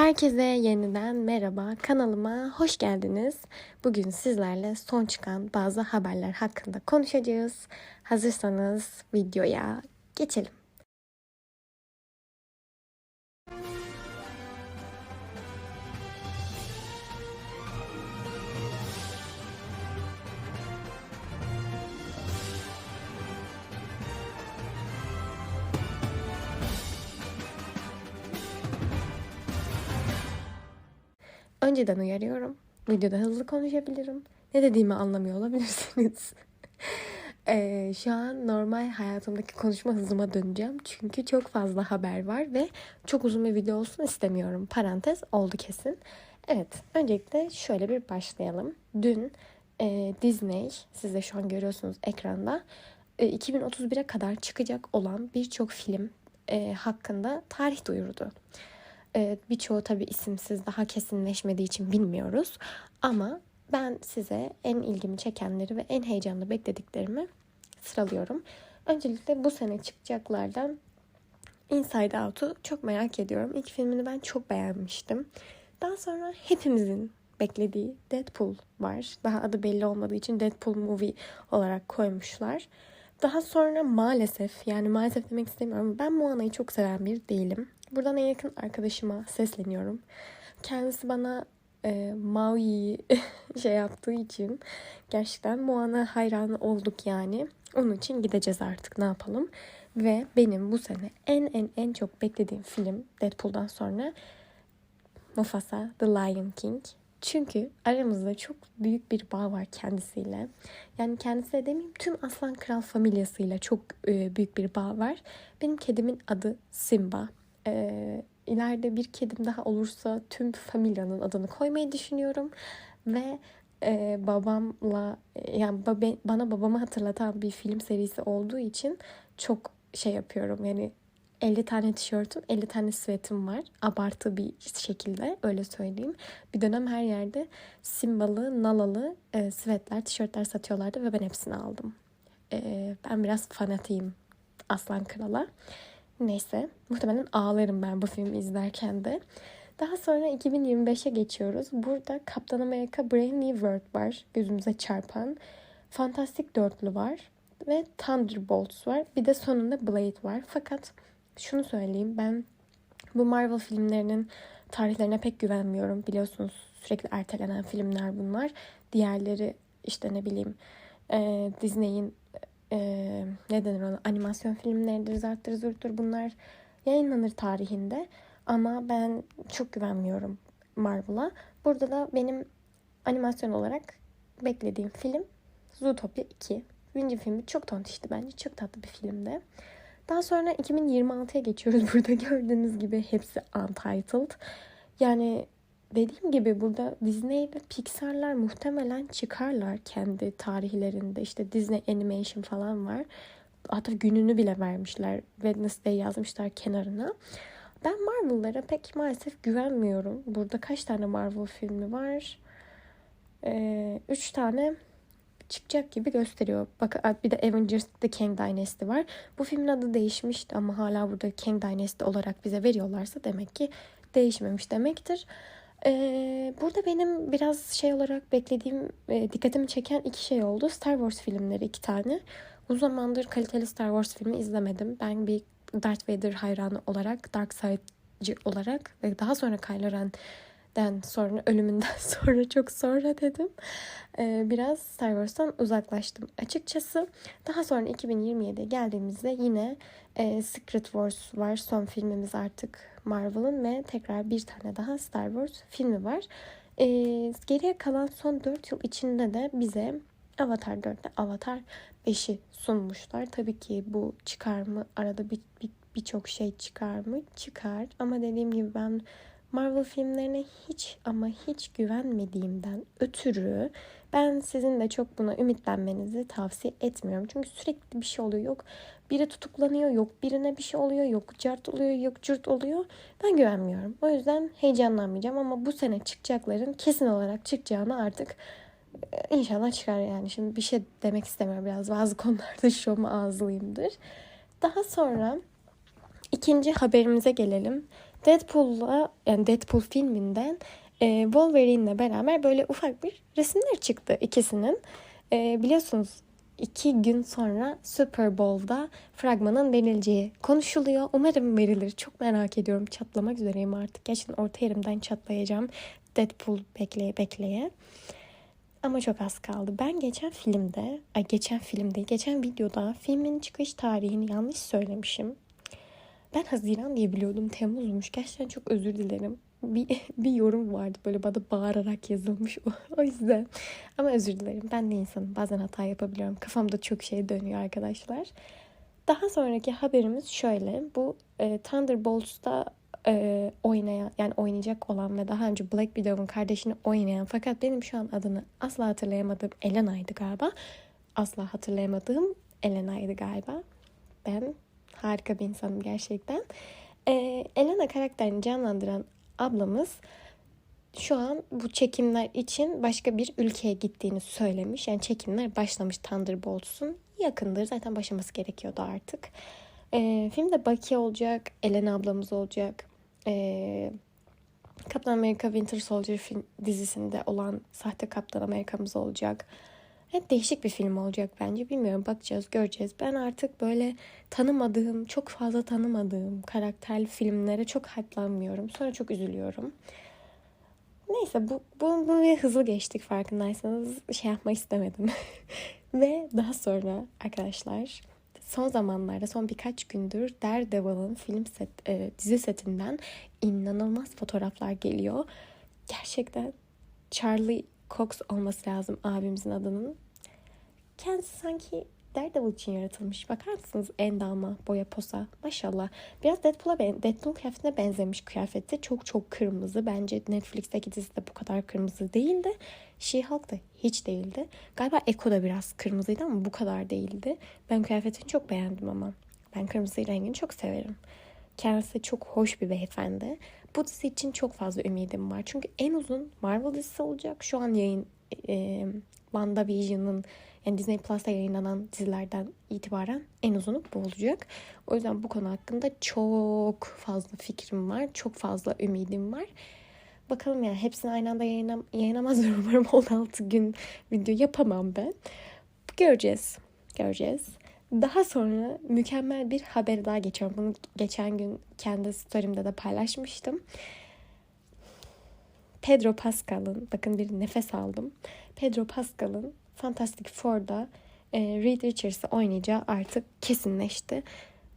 Herkese yeniden merhaba. Kanalıma hoş geldiniz. Bugün sizlerle son çıkan bazı haberler hakkında konuşacağız. Hazırsanız videoya geçelim. Önceden uyarıyorum. Videoda hızlı konuşabilirim. Ne dediğimi anlamıyor olabilirsiniz. Ee, şu an normal hayatımdaki konuşma hızıma döneceğim. Çünkü çok fazla haber var ve çok uzun bir video olsun istemiyorum. Parantez oldu kesin. Evet, öncelikle şöyle bir başlayalım. Dün e, Disney, siz de şu an görüyorsunuz ekranda, e, 2031'e kadar çıkacak olan birçok film e, hakkında tarih duyurdu. E, birçoğu tabii isimsiz, daha kesinleşmediği için bilmiyoruz. Ama ben size en ilgimi çekenleri ve en heyecanlı beklediklerimi sıralıyorum. Öncelikle bu sene çıkacaklardan Inside Out'u çok merak ediyorum. İlk filmini ben çok beğenmiştim. Daha sonra hepimizin beklediği Deadpool var. Daha adı belli olmadığı için Deadpool movie olarak koymuşlar. Daha sonra maalesef yani maalesef demek istemiyorum. Ben Moana'yı çok seven bir değilim. Buradan en yakın arkadaşıma sesleniyorum. Kendisi bana e, Maui'yi şey yaptığı için gerçekten Moana hayranı olduk yani. Onun için gideceğiz artık ne yapalım. Ve benim bu sene en en en çok beklediğim film Deadpool'dan sonra Mufasa The Lion King. Çünkü aramızda çok büyük bir bağ var kendisiyle. Yani kendisiyle demeyeyim tüm Aslan Kral familyasıyla çok e, büyük bir bağ var. Benim kedimin adı Simba. E, ileride bir kedim daha olursa tüm familyanın adını koymayı düşünüyorum. Ve e, babamla yani baba, bana babamı hatırlatan bir film serisi olduğu için çok şey yapıyorum. Yani 50 tane tişörtüm, 50 tane svetim var. Abartı bir şekilde öyle söyleyeyim. Bir dönem her yerde simbalı, nalalı e, svetler, tişörtler satıyorlardı ve ben hepsini aldım. E, ben biraz fanatiyim Aslan Kral'a. Neyse, muhtemelen ağlarım ben bu filmi izlerken de. Daha sonra 2025'e geçiyoruz. Burada Kaptan Amerika Brave New World var. Gözümüze çarpan. Fantastik Dörtlü var. Ve Thunderbolts var. Bir de sonunda Blade var. Fakat şunu söyleyeyim. Ben bu Marvel filmlerinin tarihlerine pek güvenmiyorum. Biliyorsunuz sürekli ertelenen filmler bunlar. Diğerleri işte ne bileyim Disney'in e, ne denir ona animasyon filmleridir, zarttır, zurttur bunlar yayınlanır tarihinde. Ama ben çok güvenmiyorum Marvel'a. Burada da benim animasyon olarak beklediğim film Zootopia 2. Birinci filmi çok tontişti bence. Çok tatlı bir filmdi. Daha sonra 2026'ya geçiyoruz. Burada gördüğünüz gibi hepsi untitled. Yani dediğim gibi burada Disney ve Pixar'lar muhtemelen çıkarlar kendi tarihlerinde. İşte Disney Animation falan var. Hatta gününü bile vermişler. Wednesday yazmışlar kenarına. Ben Marvel'lara pek maalesef güvenmiyorum. Burada kaç tane Marvel filmi var? Ee, üç tane çıkacak gibi gösteriyor. Bak bir de Avengers The Kang Dynasty var. Bu filmin adı değişmişti ama hala burada Kang Dynasty olarak bize veriyorlarsa demek ki değişmemiş demektir. Burada benim biraz şey olarak beklediğim, e, dikkatimi çeken iki şey oldu. Star Wars filmleri iki tane. Uzun zamandır kaliteli Star Wars filmi izlemedim. Ben bir Darth Vader hayranı olarak, Dark Side'cı olarak ve daha sonra Kylo Ren'den sonra, ölümünden sonra çok sonra dedim. Ee, biraz Star Wars'tan uzaklaştım açıkçası. Daha sonra 2027'ye geldiğimizde yine e, Secret Wars var. Son filmimiz artık Marvel'ın ve tekrar bir tane daha Star Wars filmi var. E, geriye kalan son 4 yıl içinde de bize Avatar 4'te Avatar 5'i sunmuşlar. Tabii ki bu çıkar mı? Arada bir birçok bir şey çıkar mı? Çıkar. Ama dediğim gibi ben Marvel filmlerine hiç ama hiç güvenmediğimden ötürü ben sizin de çok buna ümitlenmenizi tavsiye etmiyorum. Çünkü sürekli bir şey oluyor. Yok biri tutuklanıyor, yok birine bir şey oluyor, yok cart oluyor, yok cürt oluyor. Ben güvenmiyorum. O yüzden heyecanlanmayacağım ama bu sene çıkacakların kesin olarak çıkacağını artık e, inşallah çıkar yani. Şimdi bir şey demek istemiyorum biraz. Bazı konularda şomu ağzlıyımdır. Daha sonra ikinci haberimize gelelim. Deadpool'la yani Deadpool filminden e, Wolverine'le beraber böyle ufak bir resimler çıktı ikisinin. E, biliyorsunuz iki gün sonra Super Bowl'da fragmanın verileceği konuşuluyor. Umarım verilir. Çok merak ediyorum. Çatlamak üzereyim artık. Gerçekten orta yerimden çatlayacağım. Deadpool bekleye bekleye. Ama çok az kaldı. Ben geçen filmde, ay geçen filmde, geçen videoda filmin çıkış tarihini yanlış söylemişim. Ben Haziran diye biliyordum. Temmuz'muş. Gerçekten çok özür dilerim. Bir, bir yorum vardı böyle bana bağırarak yazılmış o, o yüzden. Ama özür dilerim. Ben de insanım. Bazen hata yapabiliyorum. Kafamda çok şey dönüyor arkadaşlar. Daha sonraki haberimiz şöyle. Bu e, Thunderbolts'ta e, oynayan yani oynayacak olan ve daha önce Black Widow'un kardeşini oynayan fakat benim şu an adını asla hatırlayamadığım Elena'ydı galiba. Asla hatırlayamadığım Elena'ydı galiba. Ben harika bir insanım gerçekten. E, Elena karakterini canlandıran ablamız şu an bu çekimler için başka bir ülkeye gittiğini söylemiş. Yani çekimler başlamış Thunderbolts'un. Yakındır zaten başlaması gerekiyordu artık. E, filmde Bucky olacak, Elena ablamız olacak. E, Kaptan Amerika Winter Soldier film dizisinde olan sahte Kaptan Amerika'mız olacak. Hep değişik bir film olacak bence. Bilmiyorum bakacağız, göreceğiz. Ben artık böyle tanımadığım, çok fazla tanımadığım karakterli filmlere çok hype'lanmıyorum. Sonra çok üzülüyorum. Neyse bu, bu, bu bir hızlı geçtik farkındaysanız. Şey yapmak istemedim. Ve daha sonra arkadaşlar son zamanlarda son birkaç gündür Daredevil'ın film set, e, dizi setinden inanılmaz fotoğraflar geliyor. Gerçekten Charlie Cox olması lazım abimizin adının. Kendisi sanki Daredevil için yaratılmış. Bakar mısınız endama, boya posa. Maşallah. Biraz Deadpool'a ben Deadpool kıyafetine benzemiş kıyafeti. Çok çok kırmızı. Bence Netflix'teki dizi de bu kadar kırmızı değildi. She-Hulk da hiç değildi. Galiba Echo da biraz kırmızıydı ama bu kadar değildi. Ben kıyafetini çok beğendim ama. Ben kırmızı rengini çok severim. Kendisi çok hoş bir beyefendi. Bu dizi için çok fazla ümidim var. Çünkü en uzun Marvel dizisi olacak. Şu an yayın e, WandaVision'ın yani Disney Plus'ta yayınlanan dizilerden itibaren en uzunu bu olacak. O yüzden bu konu hakkında çok fazla fikrim var. Çok fazla ümidim var. Bakalım yani hepsini aynı anda yayınlam yayınlamazlar umarım 16 gün video yapamam ben. Göreceğiz. Göreceğiz. Daha sonra mükemmel bir haber daha geçiyorum. Bunu geçen gün kendi story'imde de paylaşmıştım. Pedro Pascal'ın, bakın bir nefes aldım. Pedro Pascal'ın Fantastic Four'da e, Reed Richards'ı oynayacağı artık kesinleşti.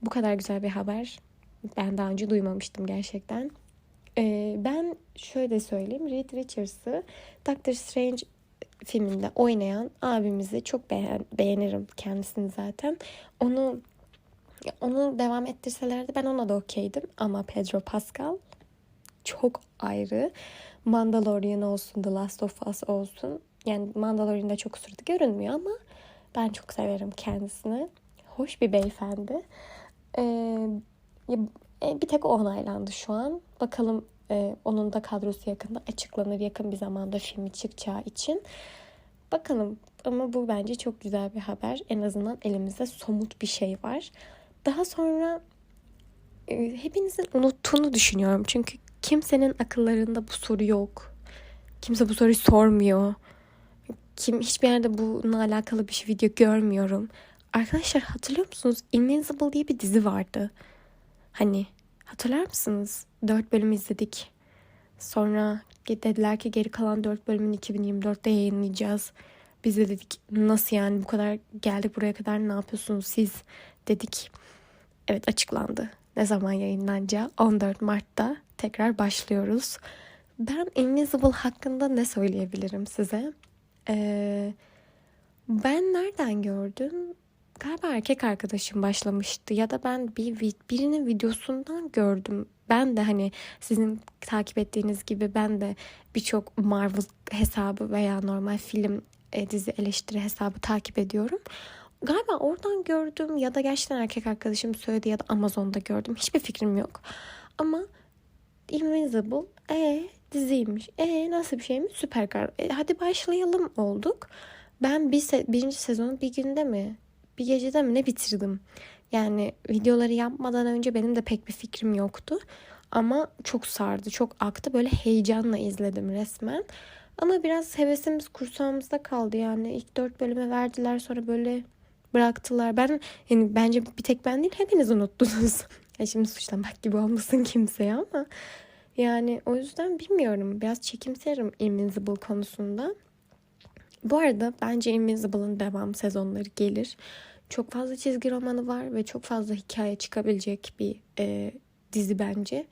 Bu kadar güzel bir haber ben daha önce duymamıştım gerçekten. E, ben şöyle söyleyeyim. Reed Richards'ı Doctor Strange filminde oynayan abimizi çok beğen, beğenirim kendisini zaten. Onu onu devam ettirselerdi ben ona da okeydim ama Pedro Pascal çok ayrı. Mandalorian olsun, The Last of Us olsun. Yani Mandalorian'da çok suratı görünmüyor ama ben çok severim kendisini. Hoş bir beyefendi. Ee, bir tek onaylandı şu an. Bakalım e, onun da kadrosu yakında açıklanır yakın bir zamanda filmi çıkacağı için. Bakalım ama bu bence çok güzel bir haber. En azından elimizde somut bir şey var. Daha sonra e, hepinizin unuttuğunu düşünüyorum. Çünkü kimsenin akıllarında bu soru yok. Kimse bu soruyu sormuyor. Kim hiçbir yerde bununla alakalı bir şey video görmüyorum. Arkadaşlar hatırlıyor musunuz? Invincible diye bir dizi vardı. Hani hatırlar mısınız? Dört bölüm izledik. Sonra dediler ki geri kalan dört bölümün 2024'te yayınlayacağız. Biz de dedik nasıl yani bu kadar geldik buraya kadar ne yapıyorsunuz siz dedik. Evet açıklandı. Ne zaman yayınlanacağı 14 Mart'ta tekrar başlıyoruz. Ben Invisible hakkında ne söyleyebilirim size? Ee, ben nereden gördüm? Galiba erkek arkadaşım başlamıştı ya da ben bir birinin videosundan gördüm. Ben de hani sizin takip ettiğiniz gibi ben de birçok Marvel hesabı veya normal film e, dizi eleştiri hesabı takip ediyorum. Galiba oradan gördüm ya da gerçekten erkek arkadaşım söyledi ya da Amazon'da gördüm. Hiçbir fikrim yok. Ama Invisible e diziymiş. E nasıl bir şeymiş? Süper kar. E, hadi başlayalım olduk. Ben bir se birinci sezonu bir günde mi bir gecede mi ne bitirdim. Yani videoları yapmadan önce benim de pek bir fikrim yoktu. Ama çok sardı, çok aktı. Böyle heyecanla izledim resmen. Ama biraz hevesimiz kursağımızda kaldı yani. İlk dört bölüme verdiler sonra böyle bıraktılar. Ben yani bence bir tek ben değil hepiniz unuttunuz. ya şimdi suçlamak gibi olmasın kimseye ama yani o yüzden bilmiyorum. Biraz çekimserim Invincible konusunda. Bu arada bence Invincible'ın devam sezonları gelir. Çok fazla çizgi romanı var ve çok fazla hikaye çıkabilecek bir e, dizi bence.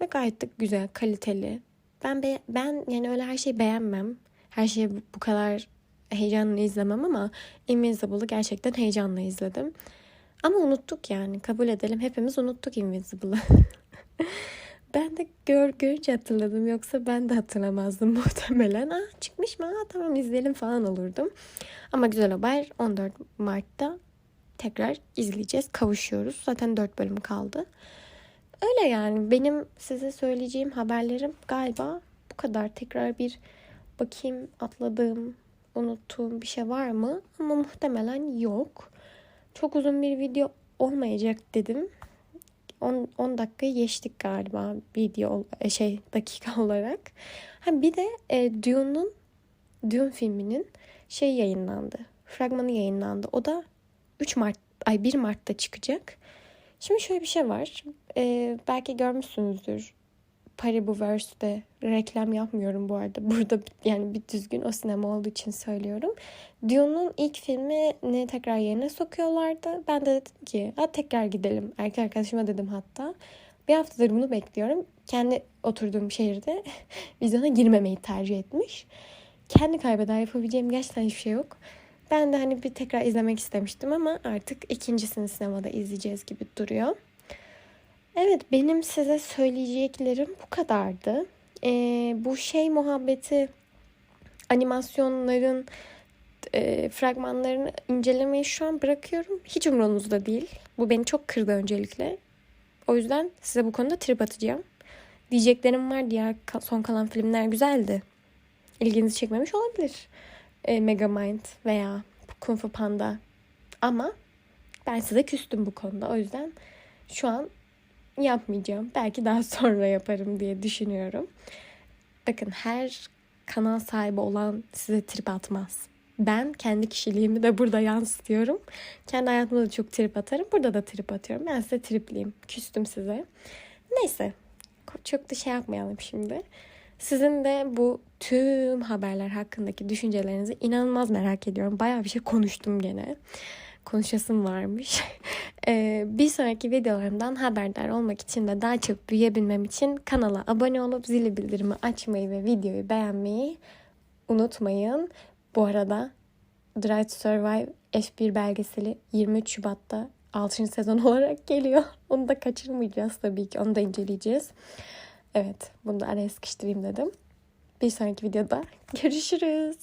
Ve gayet de güzel, kaliteli. Ben be- ben yani öyle her şeyi beğenmem. Her şeyi bu- kadar heyecanla izlemem ama Invincible'ı gerçekten heyecanla izledim. Ama unuttuk yani kabul edelim. Hepimiz unuttuk Invincible'ı. ben de gör, görünce hatırladım. Yoksa ben de hatırlamazdım muhtemelen. Aa çıkmış mı? Aa, tamam izleyelim falan olurdum. Ama güzel haber 14 Mart'ta tekrar izleyeceğiz. Kavuşuyoruz. Zaten 4 bölüm kaldı. Öyle yani benim size söyleyeceğim haberlerim galiba bu kadar. Tekrar bir bakayım atladığım, unuttuğum bir şey var mı? Ama muhtemelen yok. Çok uzun bir video olmayacak dedim. 10, 10 dakikayı geçtik galiba video e, şey dakika olarak. Ha bir de e, Dune'un Dune filminin şey yayınlandı. Fragmanı yayınlandı. O da 3 Mart ay 1 Mart'ta çıkacak. Şimdi şöyle bir şey var. Ee, belki görmüşsünüzdür. Paribuverse'de reklam yapmıyorum bu arada. Burada yani bir düzgün o sinema olduğu için söylüyorum. Dune'un ilk filmini tekrar yerine sokuyorlardı. Ben de dedim ki ha tekrar gidelim. Erkek arkadaşıma dedim hatta. Bir haftadır bunu bekliyorum. Kendi oturduğum şehirde vizyona girmemeyi tercih etmiş. Kendi kaybeder yapabileceğim gerçekten hiçbir şey yok. Ben de hani bir tekrar izlemek istemiştim ama artık ikincisini sinemada izleyeceğiz gibi duruyor. Evet benim size söyleyeceklerim bu kadardı. Ee, bu şey muhabbeti animasyonların e, fragmanlarını incelemeyi şu an bırakıyorum. Hiç umurunuzda değil. Bu beni çok kırdı öncelikle. O yüzden size bu konuda trip atacağım. Diyeceklerim var. Diğer son kalan filmler güzeldi. İlginizi çekmemiş olabilir. E, Megamind veya Kung Fu Panda. Ama ben size küstüm bu konuda. O yüzden şu an yapmayacağım. Belki daha sonra yaparım diye düşünüyorum. Bakın her kanal sahibi olan size trip atmaz. Ben kendi kişiliğimi de burada yansıtıyorum. Kendi hayatımda da çok trip atarım. Burada da trip atıyorum. Ben size tripliyim. Küstüm size. Neyse. Çok da şey yapmayalım şimdi. Sizin de bu tüm haberler hakkındaki düşüncelerinizi inanılmaz merak ediyorum. Bayağı bir şey konuştum gene. Konuşasım varmış. Ee, bir sonraki videolarımdan haberdar olmak için ve daha çok büyüyebilmem için kanala abone olup zili bildirimi açmayı ve videoyu beğenmeyi unutmayın. Bu arada Drive to Survive F1 belgeseli 23 Şubat'ta 6. sezon olarak geliyor. Onu da kaçırmayacağız tabii ki. Onu da inceleyeceğiz. Evet, bunu da araya sıkıştırayım dedim. Bir sonraki videoda görüşürüz.